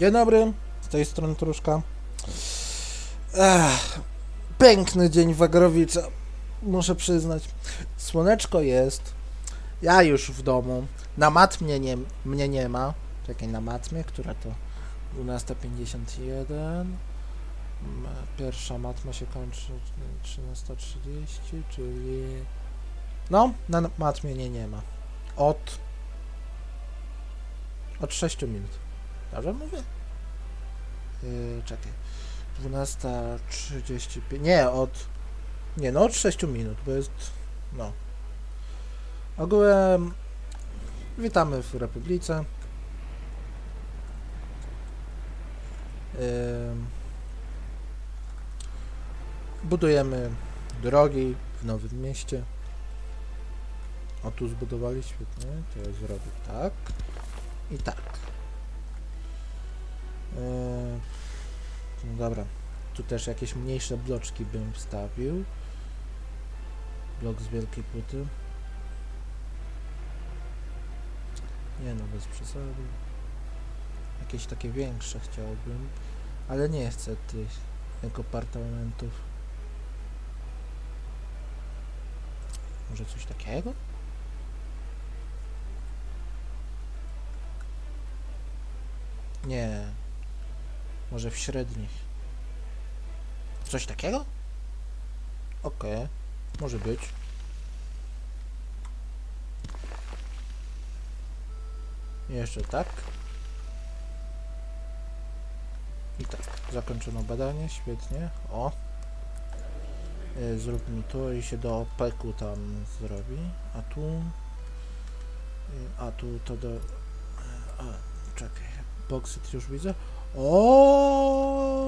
Dzień dobry, z tej strony Truszka. Ech, piękny dzień w Agrowicza, muszę przyznać. Słoneczko jest, ja już w domu, na matmie nie, mnie nie ma. Czekaj, na matmie, która to 12.51. M, Pierwsza matma się kończy 13.30, czyli... No, na matmie nie, nie ma. Od... Od 6 minut. Dobrze mówię? Yy, czekaj. 12.35. Nie, od. Nie, no od 6 minut, bo jest. No. Ogółem. Witamy w Republice. Ym, budujemy drogi w Nowym Mieście. O, tu zbudowali świetnie. To ja zrobię tak. I tak. Eee, No dobra. Tu też jakieś mniejsze bloczki bym wstawił. Blok z wielkiej płyty. Nie no, bez przesady. Jakieś takie większe chciałbym. Ale nie chcę tych jak apartamentów. Może coś takiego? Nie. Może w średnich. Coś takiego? Okej, może być. Jeszcze tak. I tak. Zakończono badanie, świetnie. O. E, Zrób mi to i się do opeku tam zrobi. A tu. e, A tu to do. e, A, czekaj. Boksyt już widzę. O,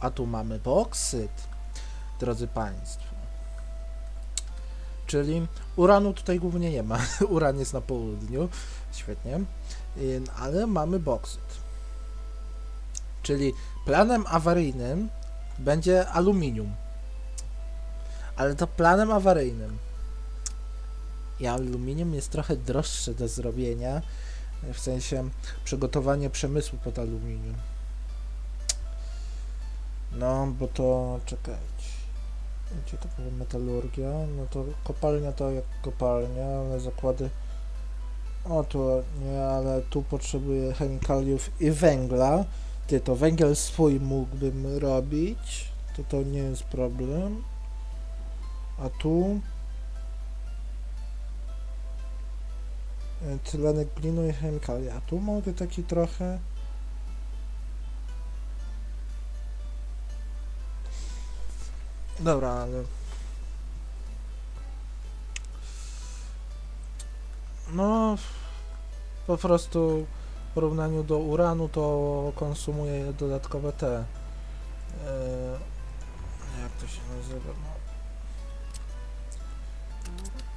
a tu mamy boksyt, drodzy Państwo. Czyli uranu tutaj głównie nie ma. Uran jest na południu, świetnie, ale mamy boksyt. Czyli planem awaryjnym będzie aluminium. Ale to planem awaryjnym. I aluminium jest trochę droższe do zrobienia, w sensie przygotowanie przemysłu pod aluminium. No, bo to czekajcie. Gdzie to była metalurgia? No to kopalnia to jak kopalnia, ale zakłady. O tu nie, ale tu potrzebuję chemikaliów i węgla. Ty to węgiel swój mógłbym robić. To to nie jest problem. A tu tlenek glinu i. A tu mogę taki trochę. Dobra, ale. No, po prostu w porównaniu do uranu to konsumuje dodatkowe te. e, jak to się nazywa? No.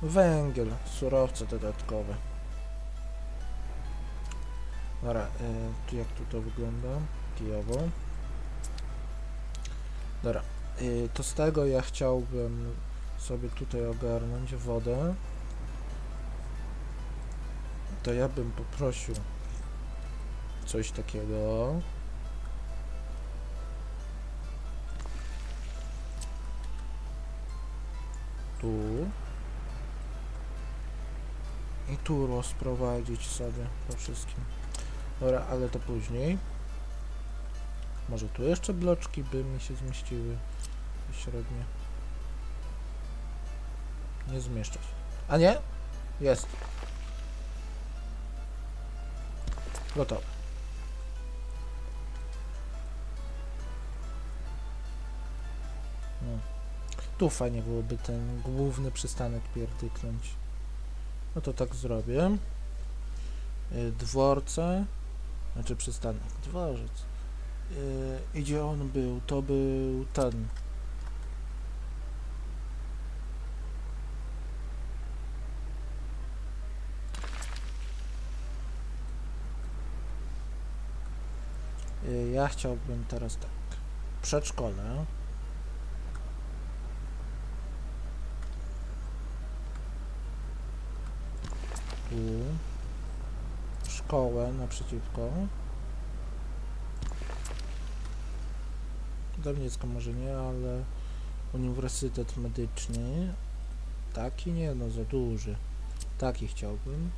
Węgiel, surowce dodatkowe. Dobra, tu jak tu to wygląda? Kijowo. Dobra, y, to z tego ja chciałbym sobie tutaj ogarnąć wodę. To ja bym poprosił coś takiego. Tu. I tu rozprowadzić sobie po wszystkim. Dobra, ale to później. Może tu jeszcze bloczki by mi się zmieściły średnie. Nie zmieszczać. A nie? Jest. Gotowe. No. Tu fajnie byłoby ten główny przystanek pierdyknąć. No to tak zrobię. Y, Dworce. Znaczy przystanek. Dworzec. Yy, gdzie on był? To był ten. Yy, ja chciałbym teraz tak. Przedszkole szkołę naprzeciwko. Dawniecko może nie, ale Uniwersytet Medyczny. Taki nie, no za duży. Taki chciałbym.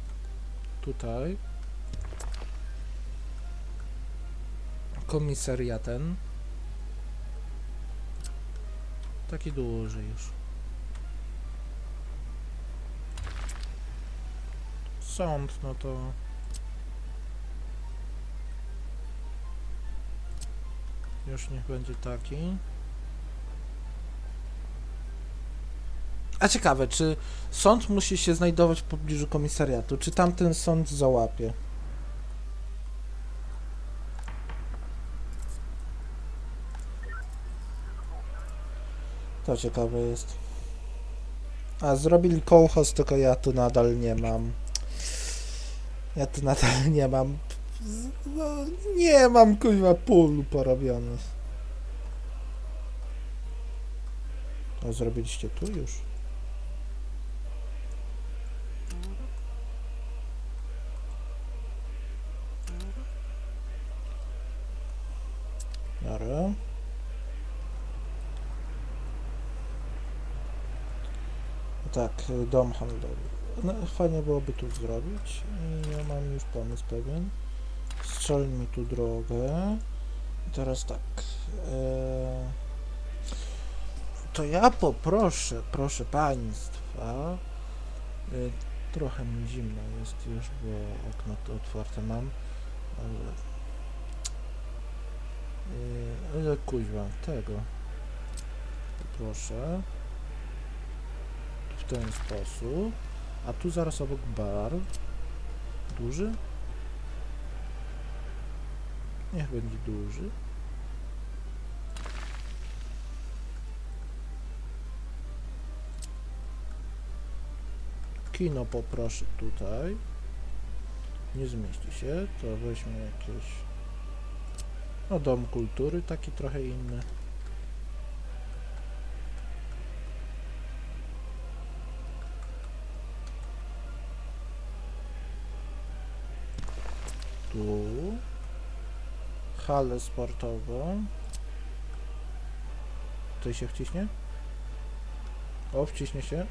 Tutaj. Komisariaten. Taki duży już. Sąd, no to Już niech będzie taki. A ciekawe, czy sąd musi się znajdować w pobliżu komisariatu, czy tamten sąd załapie? To ciekawe jest. A, zrobili kołchoz, tylko ja tu nadal nie mam. Ja tu nadal nie mam. No, nie mam kuźwa pól porobionych. A zrobiliście tu już? Dobra. Tak, dom handlowy. No, fajnie byłoby tu zrobić. Ja mam już pomysł pewien. Strzel mi tu drogę. I teraz tak. E, to ja poproszę, proszę Państwa. E, trochę mi zimno jest już, bo okno to otwarte mam. Ale, e, ale kuźwa, tego. Proszę. W ten sposób. A tu zaraz obok bar. Duży? Niech będzie duży. Kino poproszę tutaj. Nie zmieści się, to weźmy jakieś... No, dom kultury, taki trochę inny. Tu. Halę sportową. Tutaj się wciśnie? O, wciśnie się.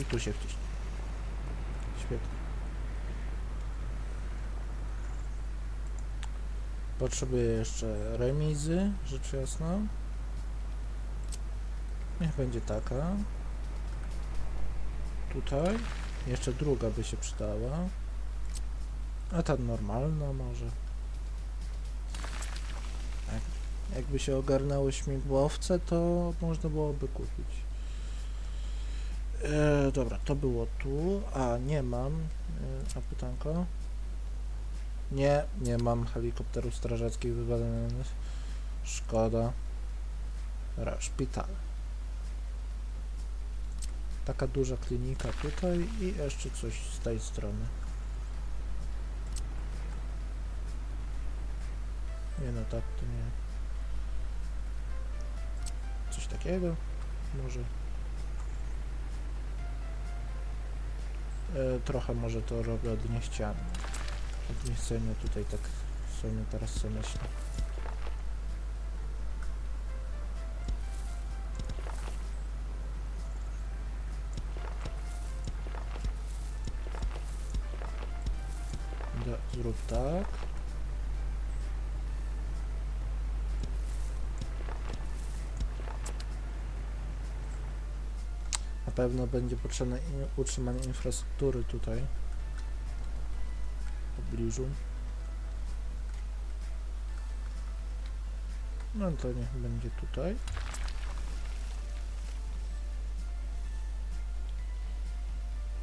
I tu się wciśnie. Świetnie. Potrzebuję jeszcze remizy, rzecz jasna. Niech będzie taka. Tutaj. Jeszcze druga by się przydała. A ta normalna może. Jak, jakby się ogarnęły śmigłowce, to można byłoby kupić. E, dobra, to było tu. A, nie mam. E, a pytanko? Nie, nie mam helikopterów strażackich wybadanych. Szkoda. Dobra. Taka duża klinika tutaj i jeszcze coś z tej strony. Nie no, tak to nie. Coś takiego? Może. E, trochę może to robię od niechciania. Od niechcenia tutaj tak sobie teraz sobie myślę. Tak. Na pewno będzie potrzebne utrzymanie infrastruktury tutaj. W pobliżu. No to niech będzie tutaj.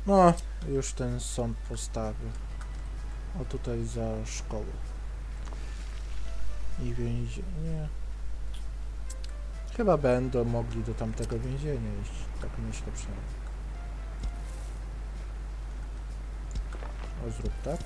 No, już ten sąd postawił. O tutaj za szkołą. I więzienie. Chyba będą mogli do tamtego więzienia iść. Tak myślę przynajmniej. O, zrób tak.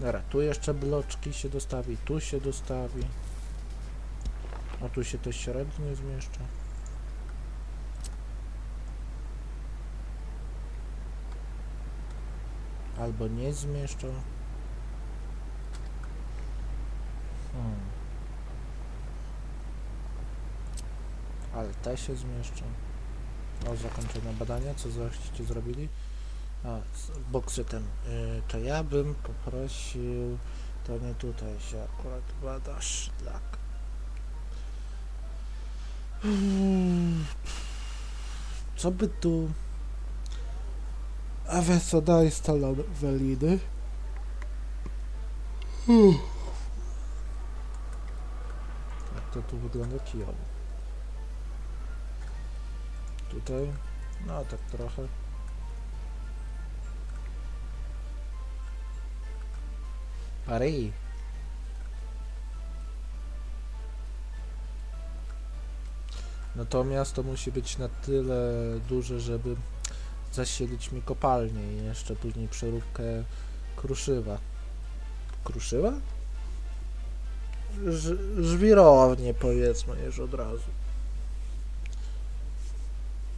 Dobra, tu jeszcze bloczki się dostawi, tu się dostawi. A tu się to średnie zmieszcza. Albo nie zmieszcza. Hmm. Ale te się zmieszczą. O, zakończone badania, co żeście zrobili? A. Y, to ja bym poprosił, to nie tutaj się akurat bada szlak. Hmm. Co by tu... A we co daj staloweliny? Jak to tu wygląda kijowo? Tutaj? No tak trochę. Paris. Natomiast to musi być na tyle duże, żeby zasilić mi kopalnię i jeszcze później przeróbkę kruszywa. Kruszywa? Ż żwirownie powiedzmy już od razu.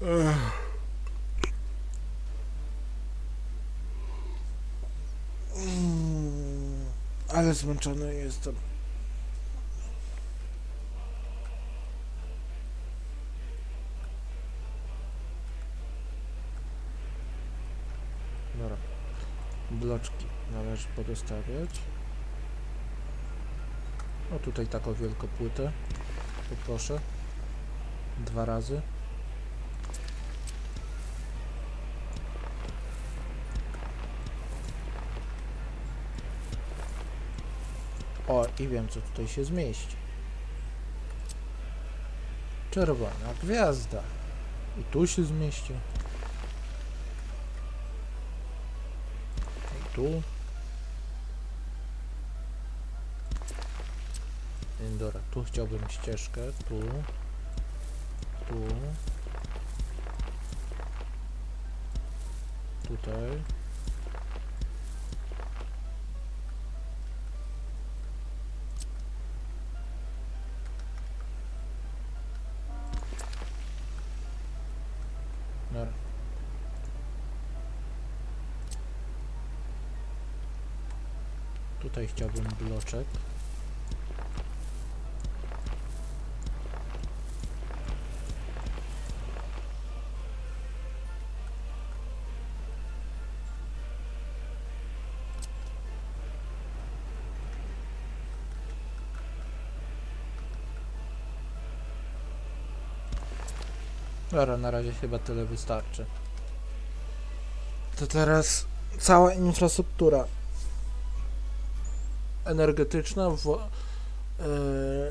Ech. Ale zmęczony jestem. Dobra. Bloczki należy podostawiać. O tutaj taką wielką płytę. Poproszę. Dwa razy. O, i wiem co tutaj się zmieści. Czerwona gwiazda. I tu się zmieści. I tu. Dobra, tu chciałbym ścieżkę, tu. Tu. Tutaj. Chciałbym bloczek. Dobra, na razie chyba tyle wystarczy. To teraz cała infrastruktura energetyczna, wo, e,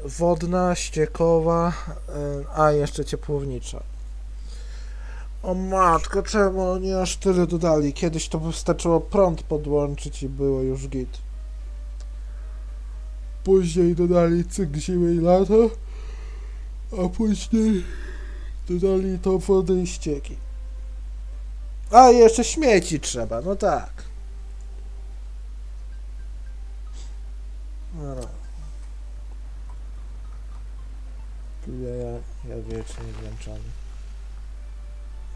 wodna, ściekowa, e, a jeszcze ciepłownicza. O matko, czemu oni aż tyle dodali? Kiedyś to wystarczyło prąd podłączyć i było już git. Później dodali cykl zimy i lato, a później dodali to wody i ścieki. A, jeszcze śmieci trzeba, no tak. Ja, wiecznie.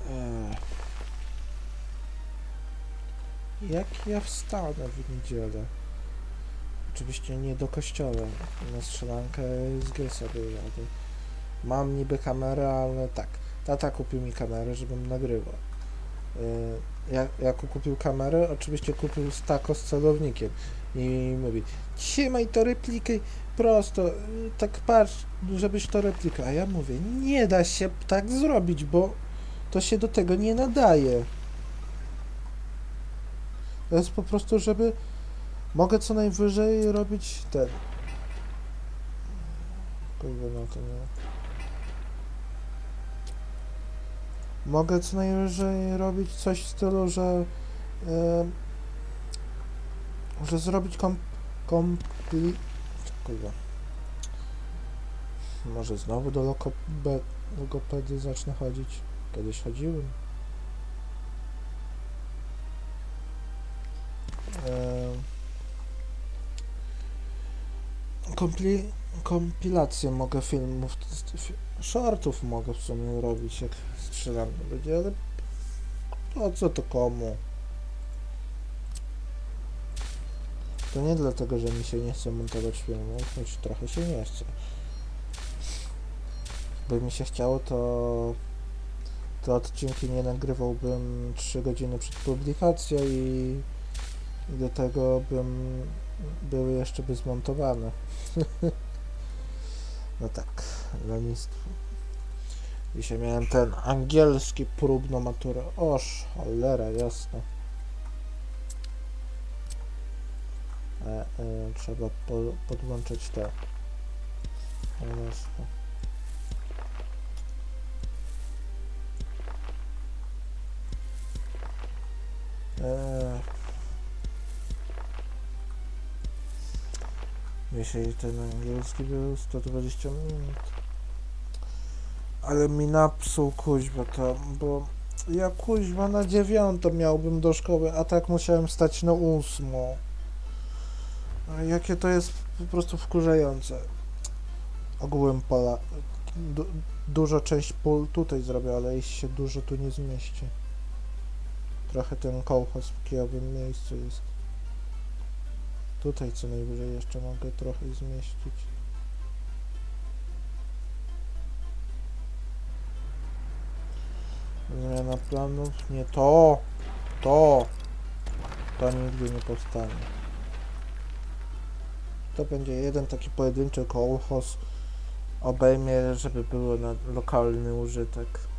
Ech. Jak ja wstanę w niedzielę? Oczywiście nie do kościoła. Na strzelankę z gry sobie jadę. Mam niby kamerę, ale tak. Tata kupił mi kamerę, żebym nagrywał. Yy, Jak, kupił kamerę, oczywiście kupił stako z celownikiem i mówi trzymaj to replikę prosto, yy, tak patrz, żebyś to replika. A ja mówię, nie da się tak zrobić, bo to się do tego nie nadaje. To jest po prostu, żeby mogę co najwyżej robić ten. Kurde, no to nie. Mogę co najwyżej robić coś w stylu, że e, że zrobić kom, kompli... Kurwa. Może znowu do logopedy zacznę chodzić. Kiedyś chodziłem. Kompli, kompilację mogę filmów, fi- shortów mogę w sumie robić, jak strzelam ludzi, ale po co to komu? To nie dlatego, że mi się nie chce montować filmów, choć trochę się nie chce. By mi się chciało, to te odcinki nie nagrywałbym 3 godziny przed publikacją i do tego bym były jeszcze by zmontowane. no tak, lenistwo. Dzisiaj miałem ten angielski próbną maturę. Oż, cholera, jasne. E, e, trzeba po, podłączyć te. Lenistwo. Eee. Dzisiaj ten angielski był 120 minut. Ale mi napsuł kuźwa to, bo ja kuźwa na dziewiątą miałbym do szkoły, a tak musiałem stać na ósmą. A jakie to jest po prostu wkurzające. Ogółem pola. Du część pól tutaj zrobię, ale jeśli się dużo tu nie zmieści. Trochę ten kołchoz w kijowym miejscu jest. Tutaj co najwyżej jeszcze mogę trochę zmieścić. Zmiana planów, nie to, to, to nigdy nie powstanie. To będzie jeden taki pojedynczy kołchoz, obejmie, żeby było na lokalny użytek.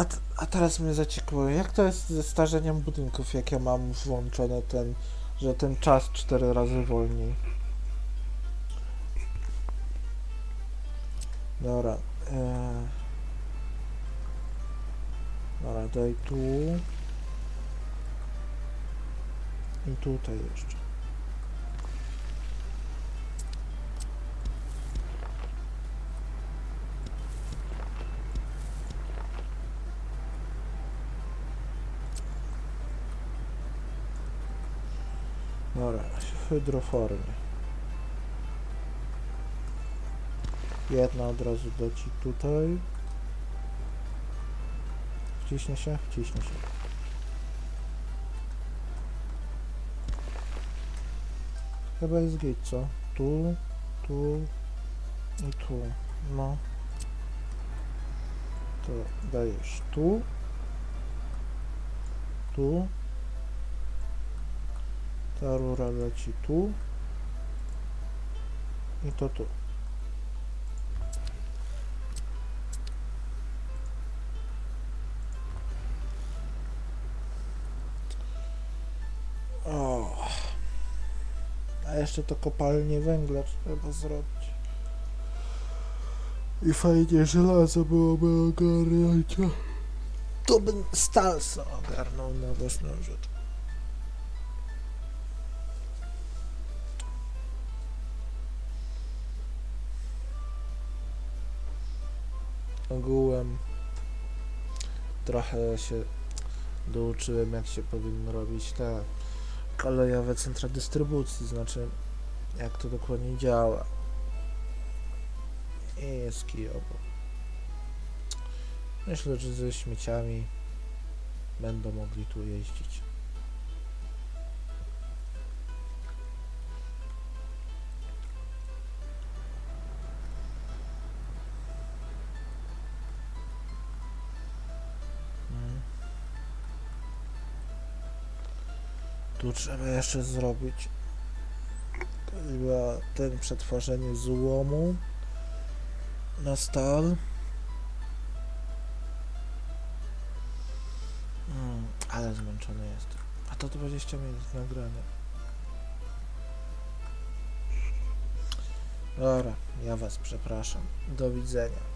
A, a teraz mnie zaciekawiło, jak to jest ze starzeniem budynków, jak ja mam włączone ten, że ten czas cztery razy wolniej. Dobra. E... Dobra, daj tu. I tutaj jeszcze. Hydroformy. Jedna od razu leci tutaj. Wciśnie się? Wciśnie się. Chyba jest git, co? Tu, tu i tu. No. To dajesz tu. Tu. Ta rura leci tu. I to tu. O. A jeszcze to kopalnię węgla trzeba zrobić. I fajnie żelazo byłoby ogarniać. To bym Stalsa ogarnął na własną rzecz. Ogółem trochę się douczyłem jak się powinno robić te kolejowe centra dystrybucji, znaczy jak to dokładnie działa. I jest kijowo. Myślę, że ze śmieciami będą mogli tu jeździć. Tu trzeba jeszcze zrobić chyba ten przetworzenie złomu na stal. Mm, ale zmęczony jestem. A to 20 minut nagrane. Dobra, ja was przepraszam. Do widzenia.